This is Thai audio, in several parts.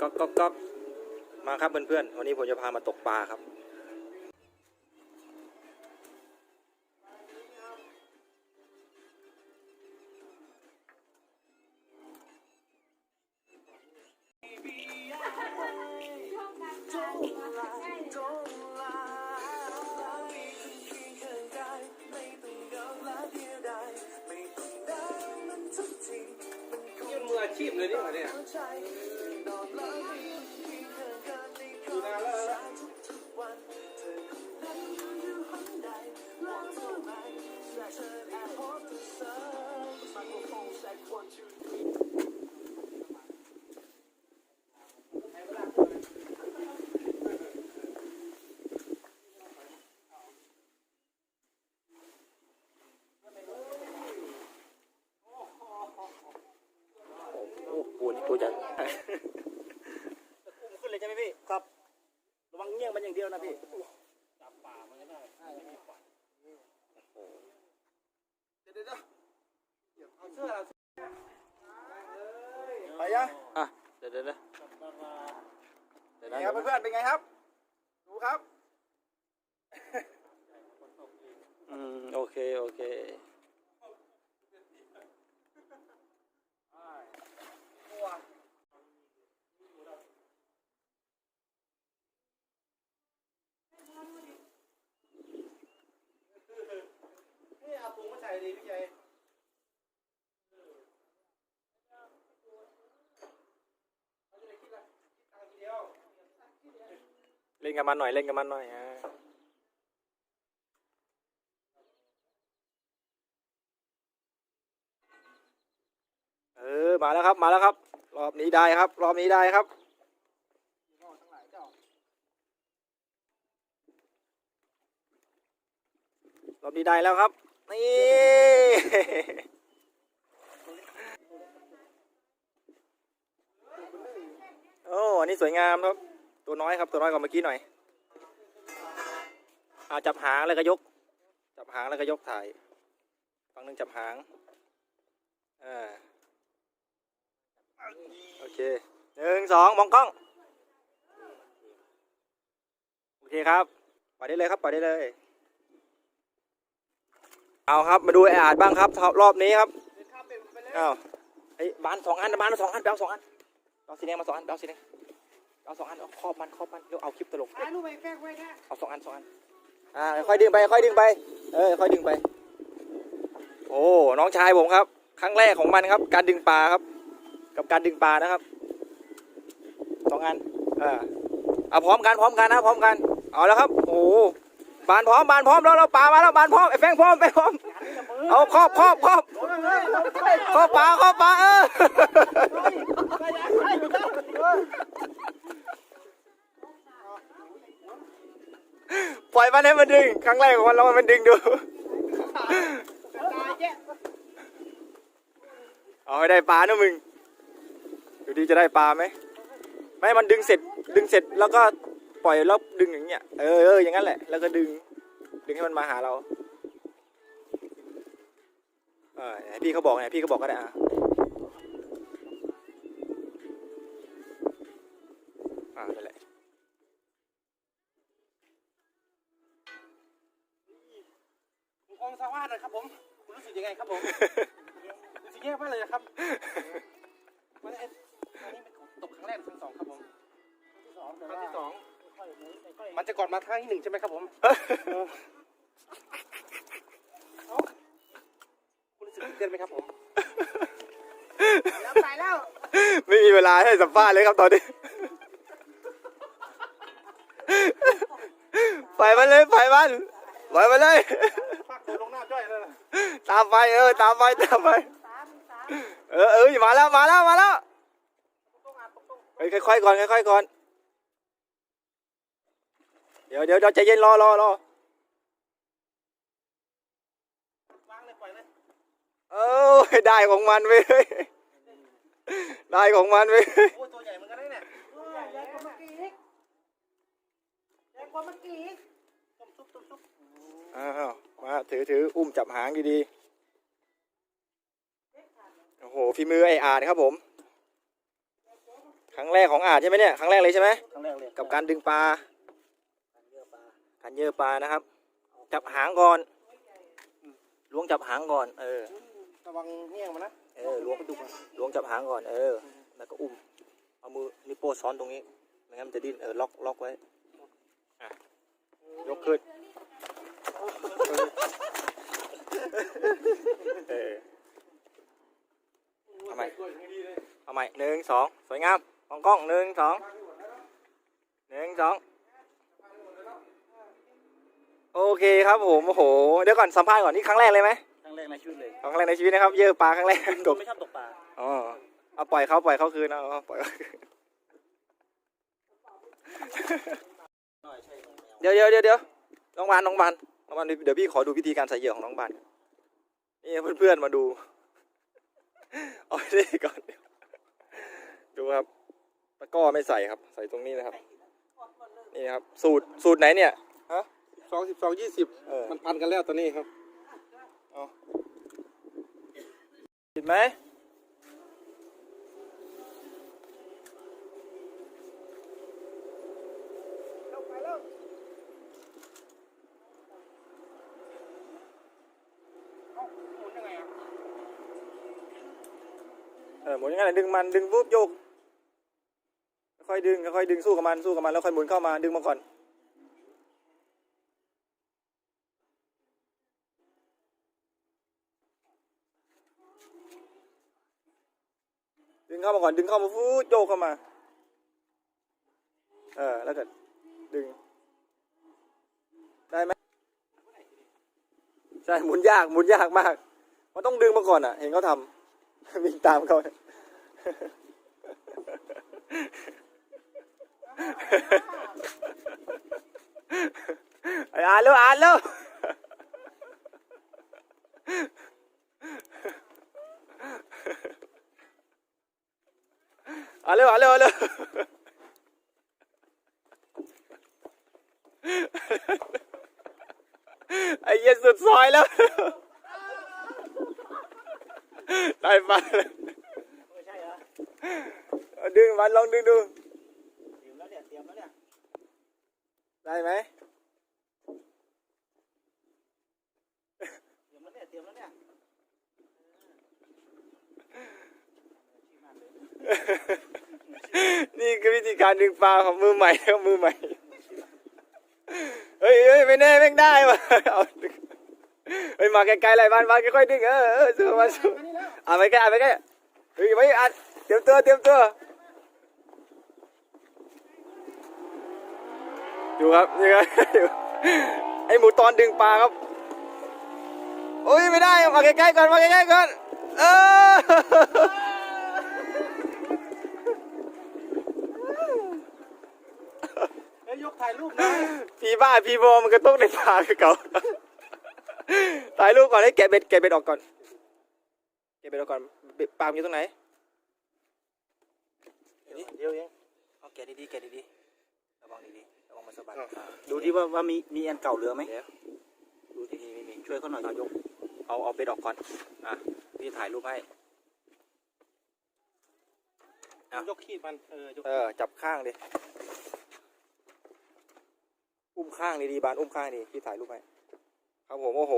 ก๊อกก๊อกก๊อกมาครับเพื่อนๆ วันนี้ผมจะพามาตกปลาครับ นี่มันมืออาชีพเลยนี่หว่าเนี่ย ปูนี่ตัวใหญ่อุ้มขึ้นเลยใช่ไหมพี่ ครับ ระวังเงี้ยงมันอย่างเดียวนะพี่จับป่ามันก็ได้ไม่มีฝันเดี๋ยวเดี๋ยวเดี๋ยวเอาเสื้อเราไปยังอะเดี๋ยวเดี๋ยวเดี๋ยวเดี๋ยวไงนะครับเพื่อนๆเป็นไงครับดูครับ อืม โอเค โอเค นี่เอาถุงมาใส่ดีพี่ใหญ่ เล่นกับมันหน่อยเล่นกับมันหน่อยอะเออมาแล้วครับมาแล้วครับ รอบนี้ได้ครับ รอบนี้ได้ครับรอบนี้ได้แล้วครับนี่โอ้อันนี้สวยงามครับ ตัวน้อยครับตัวน้อยกว่าเมื่อกี้หน่อยอาจับหางแล้วก็ยก จับหางแล้วก็ยกถ่ายฝั่งหนึ่งจับหางอ่าโอเคหนึ่งสองมองกล้อง โอเคครับปล่อยได้เลยครับปล่อยได้เลย เอาครับมาดูไออาดบ้างครับรอบนี้ครับอ้าวไอ้บานสองอันบานสองอันแปลสองอันเอาสีแดงมาสองอันเอาสีแดง เอาสองอันเอาครอบมันครอบมันเดี๋ยวเอาคลิปตลกถ่ายรูปไปแป้งไว้นะเอาสองอันสองอัน อ่า ค่อยดึงไป ค่อยดึงไป เออ ค่อยดึงไป โอ้ น้องชายผมครับ ครั้งแรกของมันครับ การดึงปลาครับ กับการดึงปลานะครับ สองอัน เออเอาพร้อมกัน พร้อมกันนะ พร้อมกัน เอาแล้วครับ โอ้โหบานพร้อม บานพร้อมแล้วเราปลามาแล้ว บานพร้อมไอ้แฟงพร้อมไปพร้อม เอาครอบครอบครอบครอบปลาครอบปลาเออ ปล่อยมันให้มันดึง ครั้งแรกของมันแล้วมันดึงดู เอาให้ได้ปลานะมึง ดูดีจะได้ปลาไหม ไม่ มันดึงเสร็จ ดึงเสร็จแล้วก็ปล่อยแล้วดึงอย่างเงี้ย เออเอออย่างนั้นแหละ แล้วก็ดึง ดึงให้มันมาหาเรา เออพี่เขาบอกไงพี่เขาบอกก็ได้อะ องสาวาสนะครับผมคุณรู้สึกยังไงครับผมรู้สึกแย่มากเลยครับวันนี้อันนี้เป็นตกครั้งแรกหรือครั้งสองครับผมครั้งที่สองมันจะก่อนมาครั้งที่หนึ่งใช่ไหมครับผมเอ้าคุณรู้สึกตื่นเต้นไหมครับผมแล้วไปแล้ว ไม่มีเวลาให้สัมภาษณ์เลยครับตอนนี้ไปมันเลยไปมันไปมันเลย จ้อยเลยนะตามไปเออตามไปตามไปสามสามเออเออมาแล้วมาแล้วมาแล้วเฮ้ยค่อยๆก่อนค่อยๆก่อน เดี๋ยวเดี๋ยวเดี๋ยวใจเย็นรอรอรอวางเลยปล่อยเลยเออได้ของมันเว้ยได้ของมันเว้ยโอ้ยตัวใหญ่เหมือนกันนะเนี่ยใหญ่กว่าเมื่อกี้อีกใหญ่กว่าเมื่อกี้ อีกต้มซุปต้มซุปอ้าวมาถือถืออุ้มจับหางดีๆ โอ้โหฝีมือไออาร์ครับผมใครรั้งแรกของอาจใช่ไหมเนี่ย ครั้งแรกเลยใช่ไหมครั้งแรกเลยกับการดึงปลาเยอะปลาการเยอะปลานะครับ จับหางก่อนล้วงจับหางก่อน เออ ระวังเงี้ยงมันนะ เออล้วงล้วงจับหางก่อน เออ แล้วก็อุ้ม เอามือนิ้วโป้งซ้อนตรงนี้ ไม่งั้นมันจะดิ้น เออ ล็อก ล็อกไว้อะ ยกขึ้นเออทำไมเอาใหม่หนึ่งสองสวยงามมองกล้องหนึ่งสองหนึ่งสองโอเคครับผมโอ้โหเดี๋ยวก่อนสัมภาษณ์ก่อนนี่ครั้งแรกเลยไหมครั้งแรกในชีวิตเลยครั้งแรกในชีวิตนะครับ เยอะปลาครั้งแรกตกไม่ชอบตกปลาอ๋อเอาปล่อยเขาปล่อยเขาคืนเอาเอาปล่อยเขาคืน เดี๋ยวเดี๋ยวเดี๋ยวเดี๋ยวน้องบานน้องบานน้องบานเดี๋ยวพี่ขอดูวิธีการใส่เหยื่อของน้องบานก่อนนี่เพื่อนๆมาดูเอาดิก่อนเดี๋ยวดูครับตะกร้อไม่ใส่ครับ ใส่ตรงนี้นะครับ นี่นะครับ สูตรสูตรไหนเนี่ยสองสิบสองยี่สิบเออมันพันกันแล้วตอนนี้ครับเห็นไหมหมุนยังไงอะ หมุนยังไงดึงมันดึงปุ๊บโยก ค่อยดึงค่อยดึงสู้กับมันสู้กับมันแล้วค่อยหมุนเข้ามาดึงมาก่อนดึงเข้ามาก่อนดึงเข้ามาฟูดโยกเข้ามา เออแล้วก็ดึง ได้ไหมใช่หมุนยากหมุนยากมาก มันต้องดึงมาก่อนอะ เห็นเขาทำวิ่งตามเขา ไอ้อ่านเร็วอ่านเดึงมันลองดึงดูเตรียมแล้วเนี่ยเตรียมแล้วเนี่ยได้ไหมเตรียมแล้วเนี่ยเตรียมแล้วเนี่ยนี่คือวิธีการดึงปลาของมือใหม่ครับมือใหม่เฮ้ยเฮ้ยไม่แน่แม่งได้ว่ะเอาดึงเฮ้ยมาไกลๆไรบ้านมาค่อยๆดึงเออเออสู้มาสู้อะไปใกล้อะไปใกล้ เฮ้ยไม่อะเตรียมตัวเตรียมตัวดูครับนี่ครับไอหมูตอนดึงปลาครับโอ้ยไม่ได้มาใกล้ๆก่อนมาใกล้ๆก่อนเออยยกถ่ายรูปนะพี่บ้าพี่บอมันก็ต้องในป่าคือเก่าถ่ายรูปก่อนให้แกะเบ็ดแกะเบ็ดออกก่อน แกะเบ็ดออกก่อนเบ็ดปลามันอยู่ตรงไหนเดี๋ยวเองเอาแกะดีๆแกะดีๆระวังดีๆระวังมันสะบัดดูที่ว่าว่ามีมีอันเก่าเหลือไหมเดี๋ยวดูที่นี่ไม่มีช่วยเขาหน่อยเอายกเอาเอาเบ็ดออกก่อนอะพี่ถ่ายรูปให้อะยกขีดมันเออยกเออจับข้างดิอุ้มข้างดีๆบานอุ้มข้างดีพี่ถ่ายรูปให้ครับผมโอ้โห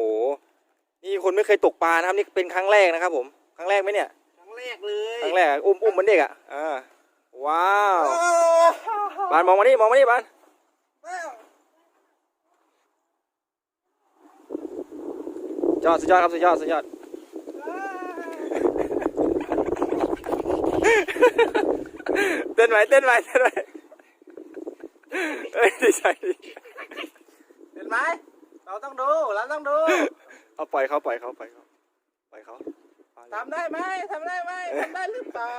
นี่คนไม่เคยตกปลานะครับนี่เป็นครั้งแรกนะครับ ผม ครั้งแรกไหมเนี่ย ครั้งแรกเลยครั้งแรกอะอุ้มอุ้มเหมันเด็กอะอ่าว้าวบานมองมานี่มองมานี่บานยอดสุดยอดครับสุดยอดสุดยอดเต้นไหมเต้นไหมเต้นไหมเอ้ยดีใจดีเห็นไหมเราต้องดูเราต้องดู เอาปล่อยเขาปล่อยเขาปล่อยเขาปล่อยเขา ทำได้ไหมทำได้ไหมทำได้หรือเปล่า